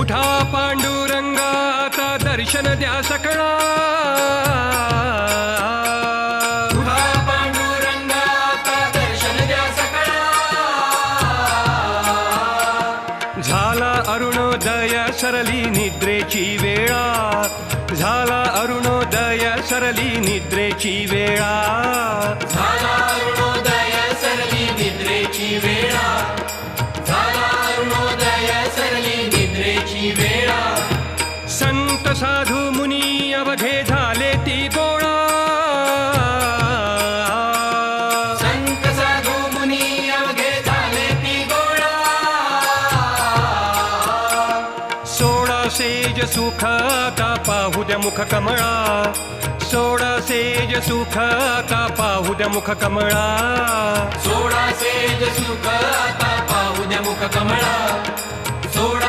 उठा पांडुरंगाचा दर्शन द्या सकळा. उभा पांडुरंगाचा दर्शन द्या सकळा. झाला अरुणोदय सरली निद्रेची वेळा. झाला अरुणोदय सरली निद्रेची वेळा. साधू मुनी अवघे झाले ती गोळा संत साधू मुनी अवघे झाले ती गोळा सोळा सेज सुख का पाहू द्या मुख कमळा। सोळा सेज सुख का पाहू द्या मुख कमळा। सोळा सेज सुख आता पाहू द्या मुख कमळा।